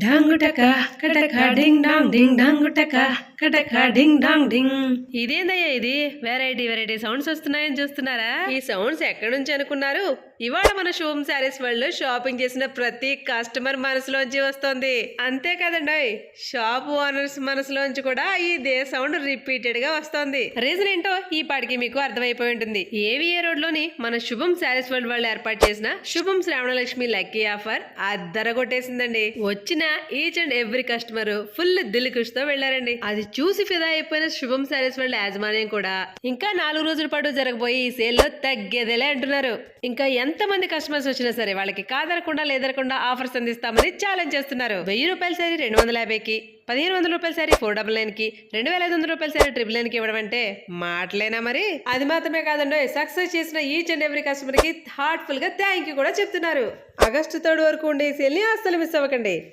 డాంగుటక కటక ding dong డింగ్ డాంగుటక కటక ding dong డింగ్ ఇదేందయ్యా ఇది? వెరైటీ వెరైటీ సౌండ్స్ వస్తున్నాయని చూస్తున్నారా? ఈ సౌండ్స్ ఎక్కడి నుంచి అనుకున్నారు? ఇవాళ మన శుభం శారీస్ వరల్డ్లో షాపింగ్ చేసిన ప్రతి కస్టమర్ మనసులోంచి వస్తుంది. అంతే కదండి షాప్ ఓనర్స్ మనసులోంచి కూడా ఇదే సౌండ్ రిపీటెడ్గా వస్తుంది. రీజన్ ఏంటో ఈ పాటికి మీకు అర్థమైపోయి ఉంటుంది. ఏవిఏ రోడ్లోని మన శుభం శారీస్ వరల్డ్ వాళ్ళు ఏర్పాటు చేసిన శుభం శ్రావణలక్ష్మి లక్కీ ఆఫర్ అద్దర కొట్టేసిందండి వచ్చిన each and every customer full Dil To వెళ్ళారండి అది చూసి ఫిదా అయిపోయిన శుభం శారీస్ వాళ్ళ యాజమాన్యం కూడా ఇంకా నాలుగు రోజుల పాటు జరగబోయే ఈ సేల్లో తగ్గేదేలే అంటున్నారు. ఇంకా ఎంత మంది కస్టమర్స్ వచ్చినా సరే వాళ్ళకి కాదనకుండా లేదనకుండా ఆఫర్స్ అందిస్తామని ఛాలెంజ్ చేస్తున్నారు. వెయ్యి రూపాయల సారీ రెండు వందల యాభైకి పదిహేను వందల రూపాయల సారీ ఫోర్ డబల్ నైన్కి రెండు వేల ఐదు వందల రూపాయల సారీ ట్రిపుల్ నైన్కి ఇవ్వడం అంటే మాటలేనా మరి? అది మాత్రమే కాదండి సక్సెస్ చేసిన ఈచ్ అండ్ ఎవ్రీ కస్టమర్కి హార్ట్ఫుల్గా థ్యాంక్ యూ కూడా చెప్తున్నారు. ఆగస్టు థర్డ్ వరకు ఉండే ఈ సేల్ని అస్సలు మిస్ అవ్వకండి.